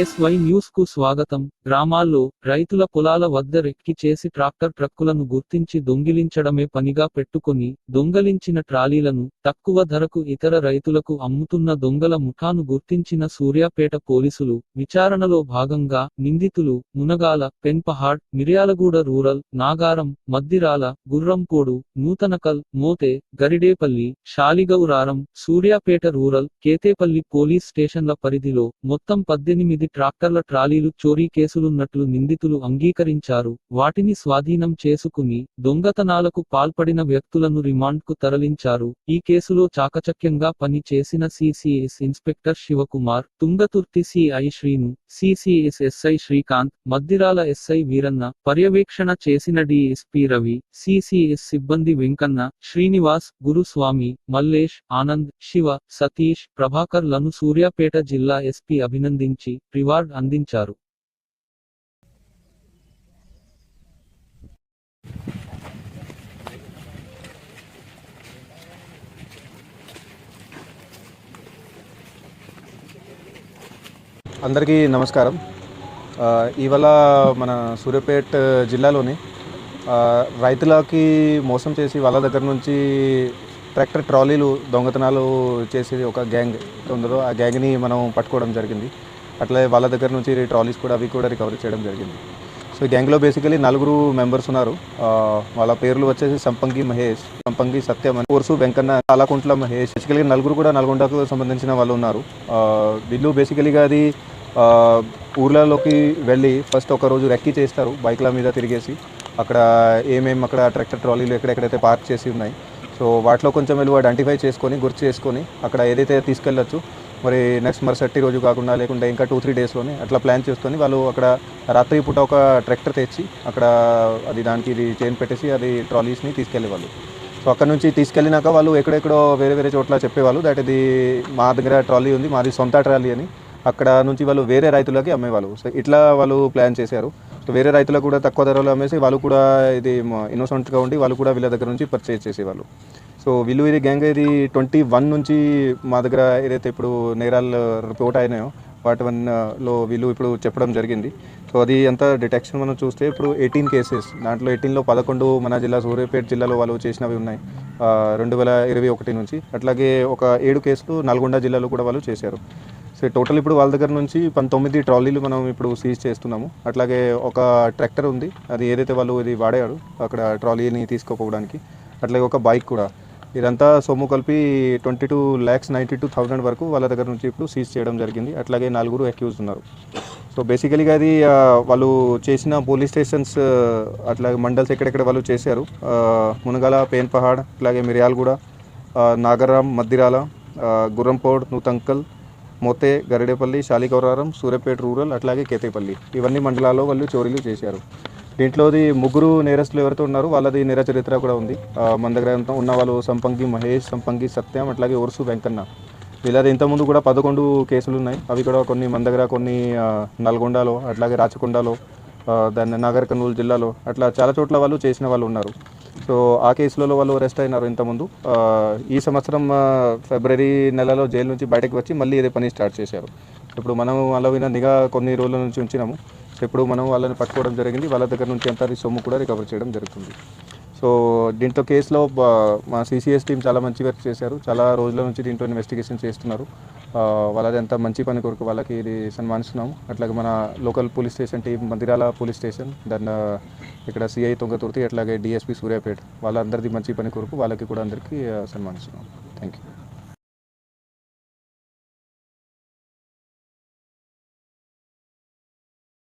SY న్యూస్కు స్వాగతం. గ్రామాల్లో రైతుల పొలాల వద్ద రెక్కి చేసి ట్రాక్టర్ ట్రక్కులను గుర్తించి దొంగిలించడమే పనిగా పెట్టుకొని దొంగలించిన ట్రాలీలను తక్కువ ధరకు ఇతర రైతులకు అమ్ముతున్న దొంగల ముఠాను గుర్తించిన సూర్యాపేట పోలీసులు విచారణలో భాగంగా నిందితులు Munagala Penpahad Miryalaguda rural Nagaram Maddirala Gurrampode Nuthankal Mothey Garidepalli Shaligouraram Suryapet rural Ketepalli police స్టేషన్ల పరిధిలో మొత్తం పద్దెనిమిది ట్రాక్టర్ల ట్రాలీలు చోరీ కేసులున్నట్లు నిందితులు అంగీకరించారు. వాటిని స్వాధీనం చేసుకుని దొంగతనాలకు పాల్పడిన వ్యక్తులను రిమాండ్కు తరలించారు. ఈ కేసులో చాకచక్యంగా పని చేసిన CCS inspector Shivakumar Thungathurthi CI Srinu CCS SI Srikanth Maddirala SI Veeranna పర్యవేక్షణ చేసిన డిఎస్పి రవి సిసిఎస్ సిబ్బంది వెంకన్న శ్రీనివాస్ గురుస్వామి మల్లేష్ ఆనంద్ శివ సతీష్ ప్రభాకర్లను సూర్యాపేట జిల్లా ఎస్పీ అభినందించి రివార్డ్ అందించారు. అందరికీ నమస్కారం. ఇవాళ మన సూర్యాపేట జిల్లాలోని రైతులకి మోసం చేసి వాళ్ళ దగ్గర నుంచి ట్రాక్టర్ ట్రాలీలు దొంగతనాలు చేసేది ఒక గ్యాంగ్ ఉందో ఆ గ్యాంగ్ని మనం పట్టుకోవడం జరిగింది. అట్లే వాళ్ళ దగ్గర నుంచి ట్రాలీస్ కూడా అవి కూడా రికవరీ చేయడం జరిగింది. సో ఈ గ్యాంగ్లో బేసికలీ నలుగురు మెంబర్స్ ఉన్నారు. వాళ్ళ పేర్లు వచ్చేసి సంపంగి మహేష్ సంపంగి సత్యం అని కోర్సు వెంకన్న అలాకుంట్ల మహేష్. బేసికలీ నలుగురు కూడా నల్గొండకు సంబంధించిన వాళ్ళు ఉన్నారు. వీళ్ళు బేసికలీగా అది ఊర్లలోకి వెళ్ళి ఫస్ట్ ఒక రోజు రెక్కీ చేస్తారు బైక్ల మీద తిరిగేసి. అక్కడ ఏమేమి అక్కడ ట్రాక్టర్ ట్రాలీలు ఎక్కడెక్కడైతే పార్క్ చేసి ఉన్నాయి. సో వాటిలో కొంచెం వెళ్ళి ఐడెంటిఫై చేసుకొని గుర్తు చేసుకొని అక్కడ ఏదైతే తీసుకెళ్ళచ్చు మరి నెక్స్ట్ మరుసటి రోజు కాకుండా లేకుంటే ఇంకా టూ త్రీ డేస్లోనే అట్లా ప్లాన్ చేసుకొని వాళ్ళు అక్కడ రాత్రి పూట ఒక ట్రాక్టర్ తెచ్చి అక్కడ అది దానికి ఇది చైన్ పెట్టేసి అది ట్రాలీస్ని తీసుకెళ్ళేవాళ్ళు. సో అక్కడ నుంచి తీసుకెళ్ళినాక వాళ్ళు ఎక్కడెక్కడో వేరే వేరే చోట్ల చెప్పేవాళ్ళు. దట్ ఇది మా దగ్గర ట్రాలీ ఉంది మాది సొంత ట్రాలీ అని. అక్కడ నుంచి వాళ్ళు వేరే రైతులకి అమ్మేవాళ్ళు. సో ఇట్లా వాళ్ళు ప్లాన్ చేశారు. సో వేరే రైతులకు కూడా తక్కువ ధరలో అమ్మేసి వాళ్ళు కూడా ఇది ఇన్నోసెంట్గా ఉండి వాళ్ళు కూడా వీళ్ళ దగ్గర నుంచి పర్చేజ్ చేసేవాళ్ళు. సో విలువిరి ఇది గ్యాంగ్ ఇది ట్వంటీ వన్ నుంచి మా దగ్గర ఏదైతే ఇప్పుడు నేరాలు రిపోర్ట్ అయినాయో వాటి వన్లో వీళ్ళు ఇప్పుడు చెప్పడం జరిగింది. సో అది అంతా డిటెక్షన్ మనం చూస్తే ఇప్పుడు ఎయిటీన్ కేసెస్ దాంట్లో ఎయిటీన్లో పదకొండు మన జిల్లా సూర్యాపేట జిల్లాలో వాళ్ళు చేసినవి ఉన్నాయి. రెండు వేల ఇరవై ఒకటి నుంచి. అట్లాగే ఒక ఏడు కేసులు నల్గొండ జిల్లాలో కూడా వాళ్ళు చేశారు. సో టోటల్ ఇప్పుడు వాళ్ళ దగ్గర నుంచి పంతొమ్మిది ట్రాలీలు మనం ఇప్పుడు సీజ్ చేస్తున్నాము. అట్లాగే ఒక ట్రాక్టర్ ఉంది. అది ఏదైతే వాళ్ళు ఇది వాడారు అక్కడ ట్రాలీని తీసుకోపోవడానికి. అట్లాగే ఒక బైక్ కూడా. ఇదంతా సొమ్ము కలిపి twenty two lakhs ninety two thousand వరకు వాళ్ళ దగ్గర నుంచి ఇప్పుడు సీజ్ చేయడం జరిగింది. అట్లాగే నలుగురు అక్యూజ్ ఉన్నారు. సో బేసికలీగా అది వాళ్ళు చేసిన పోలీస్ స్టేషన్స్ అట్లాగే మండల్స్ ఎక్కడెక్కడ వాళ్ళు చేశారు. మునగాల పేన్ అట్లాగే మిర్యాలగూడ ఆ, నాగరాం మద్దిరాల గుర్రంపోడ్ నూతంకల్ మోతే గరిడేపల్లి శాలిగౌరారం సూర్యపేట రూరల్ అట్లాగే కేతేపల్లి. ఇవన్నీ మండలాల్లో వాళ్ళు చోరీలు చేశారు. దీంట్లోది ముగ్గురు నేరస్తులు ఎవరైతే ఉన్నారో వాళ్ళది నేర చరిత్ర కూడా ఉంది. మన దగ్గర ఎంత ఉన్న వాళ్ళు సంపంగి మహేష్ సంపంగి సత్యం అట్లాగే ఒరుసు వెంకన్న. వీళ్ళది ఇంతకుముందు కూడా పదకొండు కేసులు ఉన్నాయి. అవి కూడా కొన్ని మన దగ్గర కొన్ని నల్గొండలో అట్లాగే రాచకొండలో దాన్ని నాగర్ కర్నూలు జిల్లాలో అట్లా చాలా చోట్ల వాళ్ళు చేసిన వాళ్ళు ఉన్నారు. సో ఆ కేసులలో వాళ్ళు అరెస్ట్ అయినారు ఇంతకుముందు. ఈ సంవత్సరం ఫిబ్రవరి నెలలో జైలు నుంచి బయటకు వచ్చి మళ్ళీ ఇదే పని స్టార్ట్ చేశారు. ఇప్పుడు మనం అలా విన నిఘా కొన్ని రోజుల నుంచి ఉంచినాము. సో ఇప్పుడు మనం వాళ్ళని పట్టుకోవడం జరిగింది. వాళ్ళ దగ్గర నుంచి ఎంత సొమ్ము కూడా రికవర్ చేయడం జరుగుతుంది. సో దీంట్లో కేసులో మా సిసిఎస్ టీం చాలా మంచి వర్క్ చేశారు. చాలా రోజుల నుంచి దీంట్లో ఇన్వెస్టిగేషన్ చేస్తున్నారు. వాళ్ళదంతా వాళ్ళది మంచి పని కొరకు వాళ్ళకి ఇది సన్మానిస్తున్నాము. అట్లాగే మన local police station team Mandirala police station దాని ఇక్కడ సిఐ తొంగతుర్తి అట్లాగే డిఎస్పి సూర్యాపేట వాళ్ళందరిది మంచి పని కొరకు వాళ్ళకి కూడా అందరికీ సన్మానిస్తున్నాం థ్యాంక్ యూ